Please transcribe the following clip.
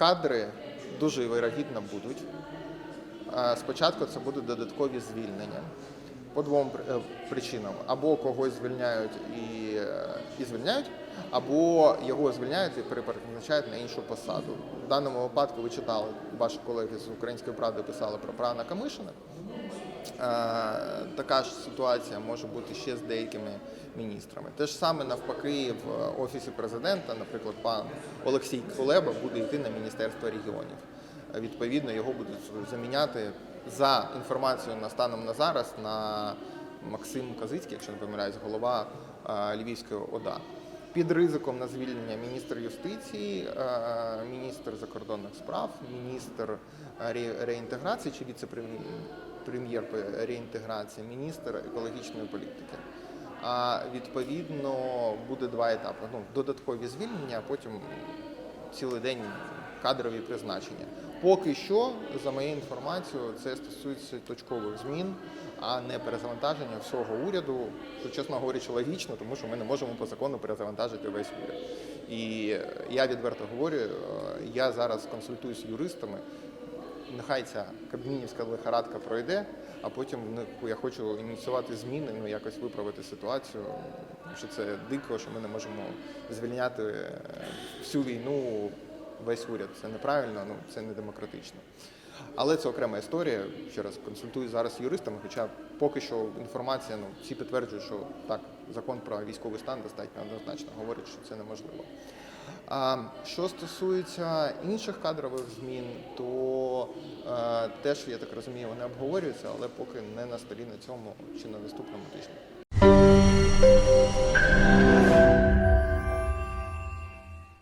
кадри дуже вирогідно будуть. Спочатку це будуть додаткові звільнення по двом е, причинам: або когось звільняють і, е, і звільняють, або його звільняють і перепризначають на іншу посаду. В даному випадку ви читали, ваші колеги з української правди писали про Прана Камишина. Е, Така ж ситуація може бути ще з деякими міністрами. Те ж саме навпаки в офісі президента, наприклад, пан Олексій Кулеба буде йти на міністерство регіонів. Відповідно, його будуть заміняти за інформацією на станом на зараз на Максим Казицький, якщо не помиляюсь, голова е, Львівської ОДА. Під ризиком на звільнення міністр юстиції, е, міністр закордонних справ, міністр е, реінтеграції чи віце-прем'єр реінтеграції, міністр екологічної політики. А відповідно буде два етапи. Ну, додаткові звільнення, а потім цілий день кадрові призначення. Поки що, за моєю інформацією, це стосується точкових змін, а не перезавантаження всього уряду. Що, чесно говорячи, логічно, тому що ми не можемо по закону перезавантажити весь уряд. І я відверто говорю, е, я зараз консультуюсь з юристами. Нехай ця кабмінівська лихорадка пройде, а потім ну, я хочу ініціювати зміни, ну якось виправити ситуацію. Що це дико, що ми не можемо звільняти е, всю війну весь уряд. Це неправильно, ну це не демократично. Але це окрема історія. Ще раз консультую зараз юристами, хоча поки що інформація, ну всі підтверджують, що так, закон про військовий стан достатньо однозначно говорить, що це неможливо. А що стосується інших кадрових змін, то е, теж я так розумію, вони обговорюються, але поки не на столі на цьому чи на наступному тижні.